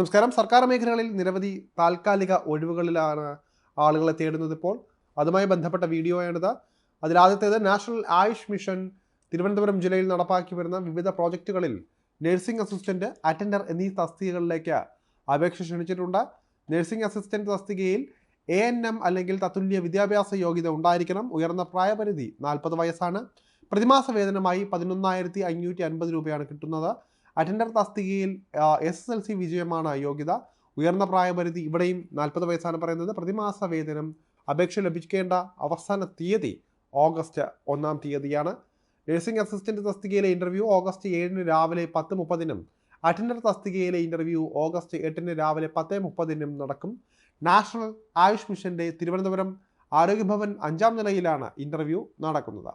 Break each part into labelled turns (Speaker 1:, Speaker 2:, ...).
Speaker 1: നമസ്കാരം. സർക്കാർ മേഖലകളിൽ നിരവധി താൽക്കാലിക ഒഴിവുകളിലാണ് ആളുകളെ തേടുന്നത് ഇപ്പോൾ. അതുമായി ബന്ധപ്പെട്ട വീഡിയോയാണിത്. അതിലാദ്യത്തേത് നാഷണൽ ആയുഷ് മിഷൻ തിരുവനന്തപുരം ജില്ലയിൽ നടപ്പാക്കി വരുന്ന വിവിധ പ്രോജക്റ്റുകളിൽ നഴ്സിംഗ് അസിസ്റ്റന്റ് അറ്റൻഡർ എന്നീ തസ്തികകളിലേക്ക് അപേക്ഷ ക്ഷണിച്ചിട്ടുണ്ട്. നഴ്സിംഗ് അസിസ്റ്റന്റ് തസ്തികയിൽ എ എൻ എം അല്ലെങ്കിൽ തത്തുല്യ വിദ്യാഭ്യാസ യോഗ്യത ഉണ്ടായിരിക്കണം. ഉയർന്ന പ്രായപരിധി നാൽപ്പത് വയസ്സാണ്. പ്രതിമാസ വേതനമായി പതിനൊന്നായിരത്തി അഞ്ഞൂറ്റി അൻപത് രൂപയാണ് കിട്ടുന്നത്. അറ്റൻഡർ തസ്തികയിൽ എസ് എസ് എൽ സി വിജയമാണ് യോഗ്യത. ഉയർന്ന പ്രായപരിധി ഇവിടെയും നാൽപ്പത് വയസ്സാണ് പറയുന്നത്. പ്രതിമാസ വേതനം അപേക്ഷ ലഭിക്കേണ്ട അവസാന തീയതി ഓഗസ്റ്റ് ഒന്നാം തീയതിയാണ്. നഴ്സിംഗ് അസിസ്റ്റന്റ് തസ്തികയിലെ ഇന്റർവ്യൂ ഓഗസ്റ്റ് ഏഴിന് രാവിലെ പത്ത് മുപ്പതിനും. അറ്റൻഡർ തസ്തികയിലെ ഇന്റർവ്യൂ ഓഗസ്റ്റ് എട്ടിന് രാവിലെ പത്ത് മുപ്പതിനും നടക്കും. നാഷണൽ ആയുഷ് മിഷന്റെ തിരുവനന്തപുരം ആരോഗ്യഭവൻ അഞ്ചാം നിലയിലാണ് ഇന്റർവ്യൂ നടക്കുന്നത്.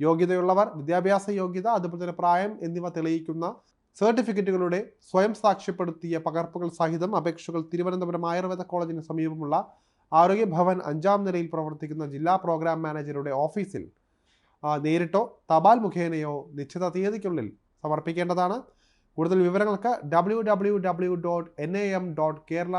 Speaker 1: യോഗ്യതയുള്ളവർ വിദ്യാഭ്യാസ യോഗ്യത അതുപോലെ തന്നെ പ്രായം എന്നിവ തെളിയിക്കുന്ന സർട്ടിഫിക്കറ്റുകളുടെ സ്വയം സാക്ഷ്യപ്പെടുത്തിയ പകർപ്പുകൾ സഹിതം അപേക്ഷകൾ തിരുവനന്തപുരം ആയുർവേദ കോളേജിന് സമീപമുള്ള ആരോഗ്യ ഭവൻ അഞ്ചാം നിലയിൽ പ്രവർത്തിക്കുന്ന ജില്ലാ പ്രോഗ്രാം മാനേജറുടെ ഓഫീസിൽ നേരിട്ടോ തപാൽ മുഖേനയോ നിശ്ചിത തീയതിക്കുള്ളിൽ സമർപ്പിക്കേണ്ടതാണ്. കൂടുതൽ വിവരങ്ങൾക്ക് W W W dot N A M dot Kerala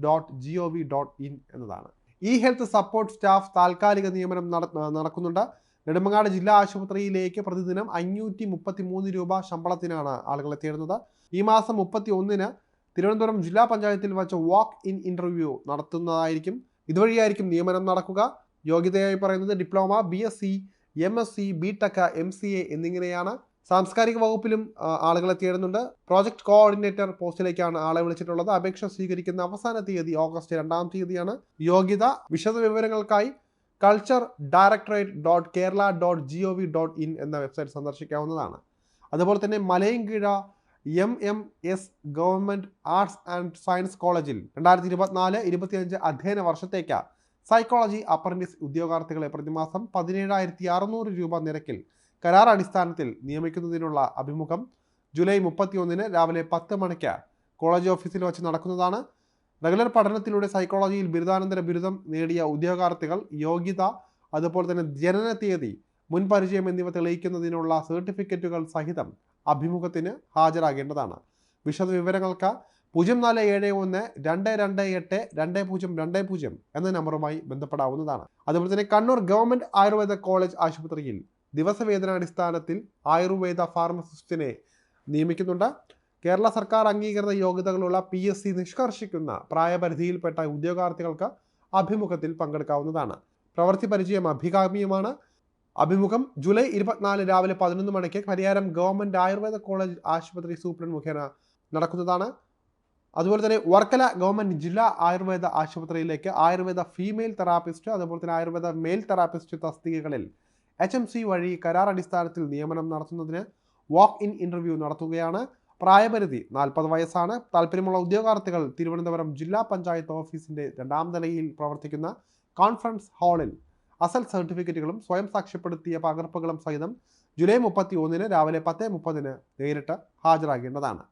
Speaker 1: dot G O V dot in എന്നതാണ് ഇ ഹെൽത്ത് സപ്പോർട്ട് സ്റ്റാഫ് താൽക്കാലിക നിയമനം നട- നടക്കുന്നുണ്ട് നെടുമങ്ങാട് ജില്ലാ ആശുപത്രിയിലേക്ക് പ്രതിദിനം അഞ്ഞൂറ്റി മുപ്പത്തി മൂന്ന് രൂപ ശമ്പളത്തിനാണ് ആളുകളെ തേടുന്നത് ഈ മാസം മുപ്പത്തി ഒന്നിന് തിരുവനന്തപുരം ജില്ലാ പഞ്ചായത്തിൽ വച്ച് വാക്ക് ഇൻ ഇന്റർവ്യൂ നടത്തുന്നതായിരിക്കും. ഇതുവഴിയായിരിക്കും നിയമനം നടക്കുക. യോഗ്യതയായി പറയുന്നത് diploma B S C M S C B tech M C A എന്നിങ്ങനെയാണ് സാംസ്കാരിക വകുപ്പിലും ആളുകൾ ആളുകളെ തേടുന്നുണ്ട് പ്രോജക്ട് കോർഡിനേറ്റർ പോസ്റ്റിലേക്കാണ് ആളെ വിളിച്ചിട്ടുള്ളത്. അപേക്ഷ സ്വീകരിക്കുന്ന അവസാന തീയതി ഓഗസ്റ്റ് രണ്ടാം തീയതിയാണ്. യോഗ്യത വിശദ വിവരങ്ങൾക്കായി culture directorate dot Kerala dot G O V dot in എന്ന വെബ്സൈറ്റ് സന്ദർശിക്കാവുന്നതാണ്. അതുപോലെ തന്നെ Malayinkeezh M M S government arts and science കോളേജിൽ രണ്ടായിരത്തി ഇരുപത്തിനാല് ഇരുപത്തിയഞ്ച് അധ്യയന വർഷത്തേക്ക് സൈക്കോളജി അപ്രന്റീസ് ഉദ്യോഗാർത്ഥികളെ പ്രതിമാസം പതിനേഴായിരത്തി അറുന്നൂറ് രൂപ നിരക്കിൽ കരാർ അടിസ്ഥാനത്തിൽ നിയമിക്കുന്നതിനുള്ള അഭിമുഖം ജൂലൈ മുപ്പത്തിയൊന്നിന് രാവിലെ പത്ത് മണിക്ക് കോളേജ് ഓഫീസിൽ വച്ച് നടക്കുന്നതാണ്. റെഗുലർ പഠനത്തിലൂടെ സൈക്കോളജിയിൽ ബിരുദാനന്തര ബിരുദം നേടിയ ഉദ്യോഗാർത്ഥികൾ യോഗ്യത അതുപോലെ തന്നെ ജനന തീയതി മുൻപരിചയം എന്നിവ തെളിയിക്കുന്നതിനുള്ള സർട്ടിഫിക്കറ്റുകൾ സഹിതം അഭിമുഖത്തിന് ഹാജരാകേണ്ടതാണ്. വിശദ വിവരങ്ങൾക്ക് പൂജ്യം നാല് ഏഴ് ഒന്ന് രണ്ട് രണ്ട് എട്ട് രണ്ട് പൂജ്യം രണ്ട് പൂജ്യം എന്ന നമ്പറുമായി ബന്ധപ്പെടാവുന്നതാണ്. അതുപോലെ തന്നെ കണ്ണൂർ ഗവൺമെന്റ് ആയുർവേദ കോളേജ് ആശുപത്രിയിൽ ദിവസവേതനാടിസ്ഥാനത്തിൽ ആയുർവേദ ഫാർമസിസ്റ്റിനെ നിയമിക്കുന്നുണ്ട്. കേരള സർക്കാർ അംഗീകൃത യോഗ്യതകളുള്ള പി എസ് സി നിഷ്കർഷിക്കുന്ന പ്രായപരിധിയിൽപ്പെട്ട ഉദ്യോഗാർത്ഥികൾക്ക് അഭിമുഖത്തിൽ പങ്കെടുക്കാവുന്നതാണ്. പ്രവൃത്തി പരിചയം അഭികാമ്യമാണ്. അഭിമുഖം ജൂലൈ ഇരുപത്തിനാല് രാവിലെ പതിനൊന്ന് മണിക്ക് പരിയാരം ഗവൺമെന്റ് ആയുർവേദ കോളേജ് ആശുപത്രി സൂപ്രണ്ട് മുഖേന നടക്കുന്നതാണ്. അതുപോലെ തന്നെ വർക്കല ഗവൺമെന്റ് ജില്ലാ ആയുർവേദ ആശുപത്രിയിലേക്ക് ആയുർവേദ ഫീമെയിൽ തെറാപ്പിസ്റ്റ് അതുപോലെ തന്നെ ആയുർവേദ മെയിൽ തെറാപ്പിസ്റ്റ് തസ്തികകളിൽ എച്ച് എം സി വഴി കരാർ അടിസ്ഥാനത്തിൽ നിയമനം നടത്തുന്നതിന് വാക്ക് ഇൻ ഇന്റർവ്യൂ നടത്തുകയാണ്. പ്രായപരിധി നാൽപ്പത് വയസ്സാണ്. താല്പര്യമുള്ള ഉദ്യോഗാർത്ഥികൾ തിരുവനന്തപുരം ജില്ലാ പഞ്ചായത്ത് ഓഫീസിന്റെ രണ്ടാം നിലയിൽ പ്രവർത്തിക്കുന്ന കോൺഫറൻസ് ഹാളിൽ അസൽ സർട്ടിഫിക്കറ്റുകളും സ്വയം സാക്ഷ്യപ്പെടുത്തിയ പകർപ്പുകളും സഹിതം ജൂലൈ മുപ്പത്തി ഒന്നിന് രാവിലെ പത്ത് മുപ്പതിന് നേരിട്ട് ഹാജരാകേണ്ടതാണ്.